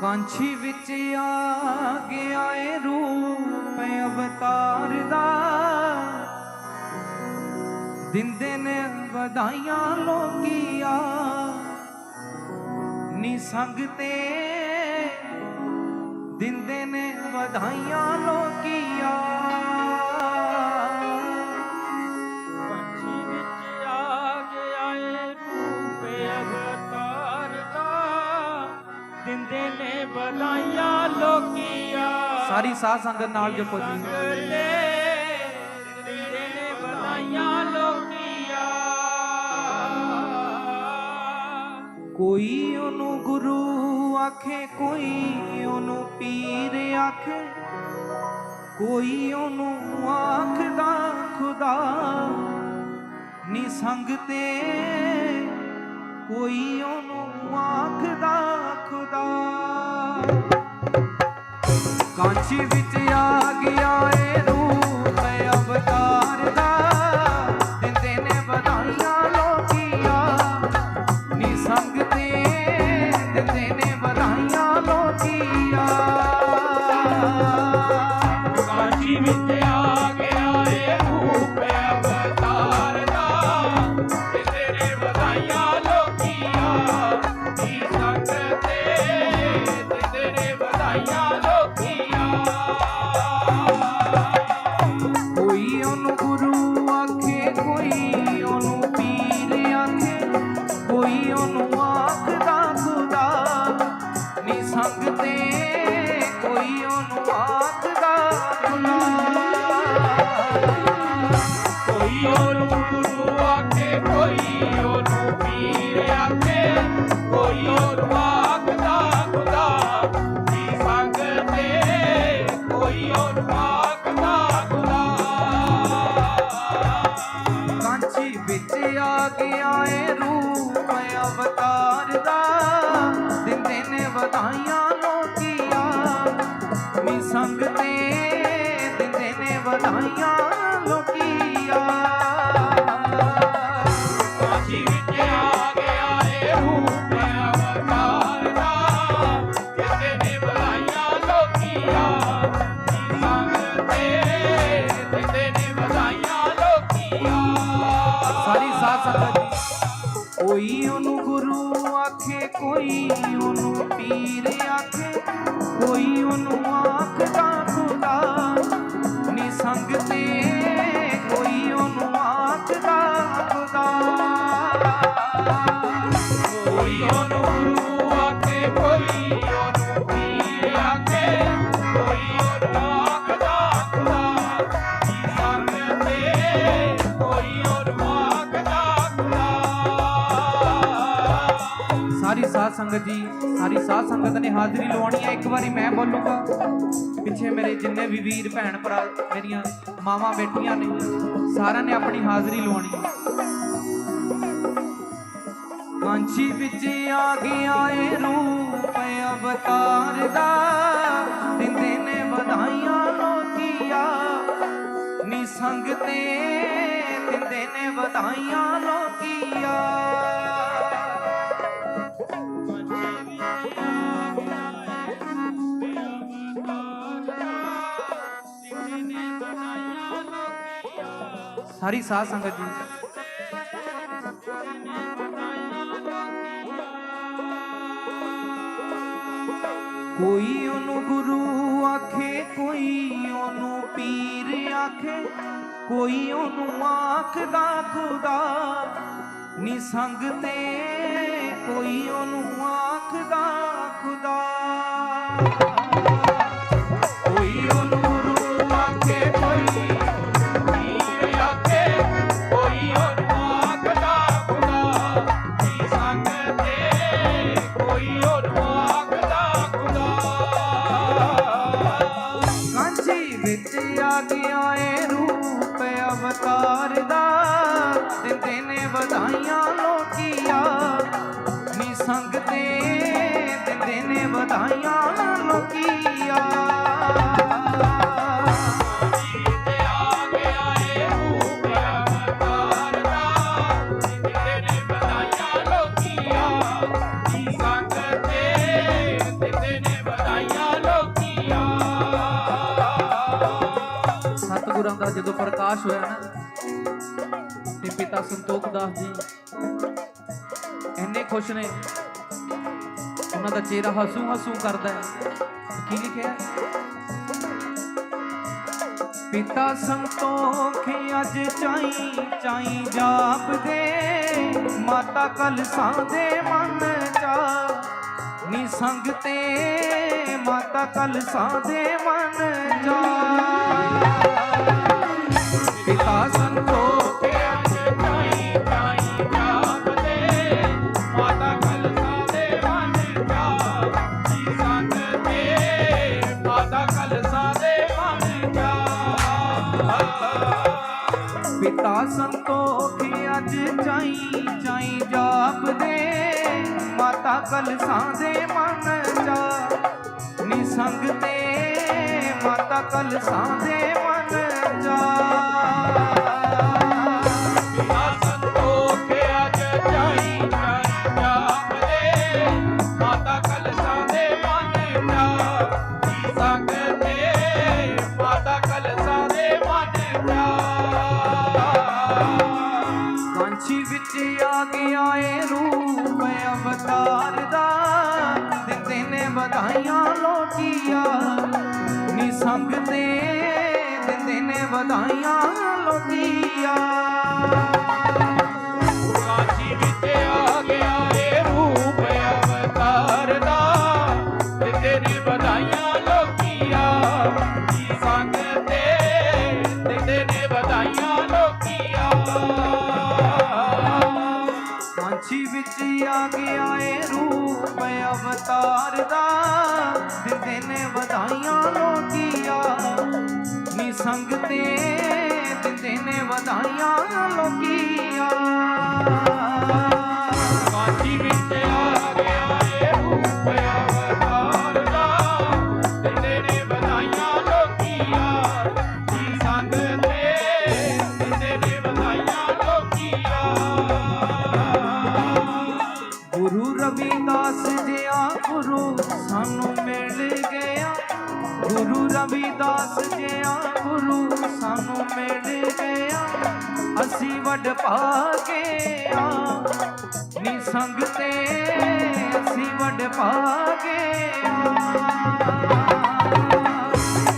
ਕਾਂਛੀ ਵਿੱਚ ਆ ਗਿਆ ਏ ਰੂਪ ਅਵਤਾਰ ਦਾ। ਦਿੰਦੇ ਨੇ ਵਧਾਈਆਂ ਲੋਕੀਆਂ ਨੀ ਸੰਗ ਤੇ ਦਿੰਦੇ ਨੇ ਵਧਾਈਆਂ ਲੋਕੀਆ ਸਾਧ ਸੰਗਤ ਨਾਲ ਜਪੋ ਜੀ। ਦਿੰਦੇ ਨੇ ਲੋਕੀਆਂ ਕੋਈ ਉਹਨੂੰ ਗੁਰੂ ਆਖੇ, ਕੋਈ ਉਹਨੂੰ ਪੀਰ ਆਖੇ, ਕੋਈ ਉਹਨੂੰ ਆਖਦਾ, ਖੁਦਾ ਨੀ ਸੰਗ ਤੇ ਕੋਈ ਉਹਨੂੰ ਆਖਦਾ, ਖੁਦਾ ਕਾਂਚੀ ਵਿੱਚ ਆ ਗਿਆ ਏ ਰੂਪ ਕੋਈ ਉਹਨੂੰ ਗੁਰੂ ਆਖੇ ਕੋਈ ਉਹਨੂੰ ਪੀਰ ਆਖੇ ਕੋਈ ਉਹਨੂੰ ਆਖਦਾ ਸਾਰੀ ਸਾਧ ਸੰਗਤ ਜੀ, ਸਾਰੀ ਸਾਧ ਸੰਗਤ ਨੇ ਹਾਜ਼ਰੀ ਲਵਾਉਣੀ ਹੈ। ਇੱਕ ਵਾਰੀ ਮੈਂ ਬੋਲੂਗਾ, ਪਿੱਛੇ ਮੇਰੇ ਜਿੰਨੇ ਵੀ ਵੀਰ, ਭੈਣ ਭਰਾ, ਮੇਰੀਆਂ ਮਾਵਾਂ ਬੈਠੀਆਂ ਨੇ, ਸਾਰਿਆਂ ਨੇ ਆਪਣੀ ਹਾਜ਼ਰੀ ਲਵਾਉਣੀ ਹੈ। ਕਾਂਚੀ ਵਿੱਚ ਆ ਗਿਆ ਏ ਰੂਪ ਅਵਤਾਰ ਦਾ, ਦਿੰਦੇ ਨੇ ਵਧਾਈਆਂ ਲੋਕੀਆ। ਨੀ ਸੰਗ ਤੇ ਦਿੰਦੇ ਨੇ ਵਧਾਈਆਂ ਲੋਕੀਆ। ਸਾਰੀ ਸਾਧ ਸੰਗਤ ਜੀ। ਕੋਈ ਉਹਨੂੰ ਗੁਰੂ ਆਖੇ, ਕੋਈ ਉਹਨੂੰ ਪੀਰ ਆਖੇ, ਕੋਈ ਉਹਨੂੰ ਆਖਦਾ ਖੁਦਾ। ਨੀ ਸੰਗ ਤੇ ਕੋਈ ਉਹਨੂੰ ਆਖਦਾ ਖੁਦਾ। ਸਤਿਗੁਰਾਂ ਦਾ ਜਦੋਂ ਪ੍ਰਕਾਸ਼ ਹੋਇਆ ਨਾ ਤੇ ਪਿਤਾ ਸੰਤੋਖ ਦਾਸ ਜੀ ਇੰਨੇ ਖੁਸ਼ ਨੇ। ਉਹਨਾਂ ਦਾ ਚਿਹਰਾ ਹਸੂ ਹਸੂ ਕਰਦਾ ਹੈ। ਕੀ ਲਿਖਿਆ ਪਿਤਾ ਸੰਤੋਖ ਅੱਜ ਚਾਈ ਚਾਈ ਜਾਪਦੇ, ਮਾਤਾ ਕਲਸਾਂ ਦੇ ਮਨ ਚਾ। ਨੀ ਸੰਗ ਤੇ ਮਾਤਾ ਕਲਸਾਂ ਦੇ ਮਨ ਚਾ। ਸੰਤੋਖੀ ਅੱਜ ਚਾਈ ਚਾਈ ਜਾਪਦੇ, ਮਾਤਾ ਕਲਸਾਂ ਦੇ ਮਨ ਚਾ। ਨੀ ਤੇ ਮਾਤਾ ਕਲਸਾਂ ਦੇ ਵਿੱਚ ਆ ਗਿਆ ਏ ਰੂਪ ਅਵਤਾਰ ਦਾ, ਦਿੰਦੇ ਨੇ ਵਧਾਈਆਂ ਲੋਕੀਆ ਨੀ ਸੰਗ ਤੇ ਦਿੰਦੇ ਨੇ ਵਧਾਈਆਂ ਲੋਕੀਆ ਅਵਤਾਰ ਦਿੰਦੇ ਨੇ ਵਧਾਈਆਂ ਲੋਕੀਆ। ਨੀ ਸੰਗ ਦਿੰਦੇ ਨੇ ਵਧਾਈਆਂ ਲੋਕੀਆ। ਅਸੀਂ ਵੱਡ ਭਾਗੇ ਆ ਨੀ ਸੰਗ ਤੇ ਅਸੀਂ ਵੱਡ ਭਾਗੇ ਆ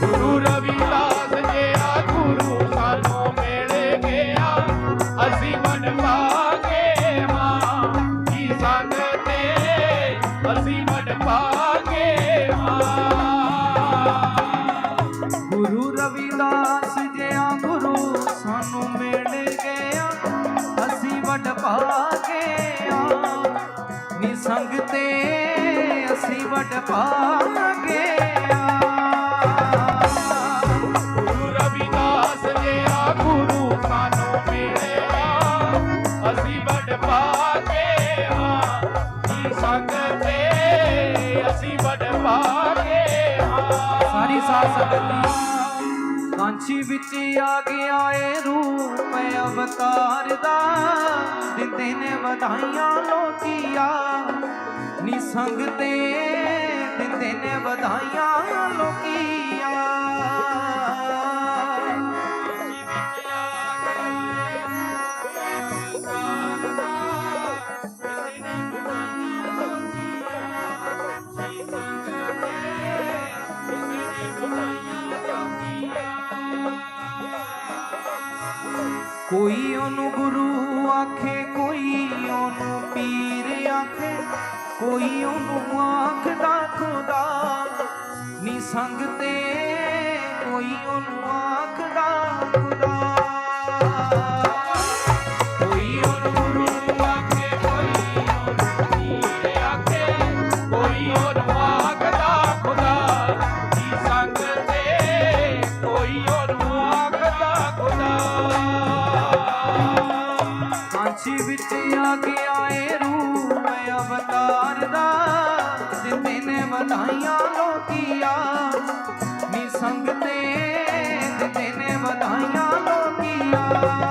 ਗੁਰੂ ਰਵਿਦਾਸ ਜਿਹਾ ਗੁਰੂ ਸਾਨੂੰ ਮਿਲ ਗਿਆ। ਅਸੀਂ ਵੱਡ ਪਾਗੇ ਮਾਂ ਕੀ ਸੰਗ ਤੇ ਅਸੀਂ ਵਡ ਸੰਗ ਤੇ ਅਸੀਂ ਵਡ ਹਾਂ ਸਾਰੀ ਸਾਧ ਸੰਗਤ ਕਾਂਚੀ ਵਿੱਚ ਆ ਗਿਆ ਏ ਰੂਪ ਅਵਤਾਰ ਦਾ। ਦਿੰਦੇ ਨੇ ਵਧਾਈਆਂ ਲੋਕੀਆ। ਨੀ ਸੰਗ ਤੇ ਦਿੰਦੇ ਨੇ ਵਧਾਈਆਂ ਲੋਕੀਆ। ਕੋਈ ਉਹਨੂੰ ਗੁਰੂ ਆਖੇ, ਕੋਈ ਉਹਨੂੰ ਪੀਰ ਆਖੇ, ਕੋਈ ਉਹਨੂੰ ਆਖਦਾ ਖੁਦਾ ਨੀ ਸੰਗ ਤੇ ਕੋਈ ਉਹਨੂੰ ਆਖਦਾ ਖੁਦਾ ਲੋਕੀਆ ਕਾਜੀ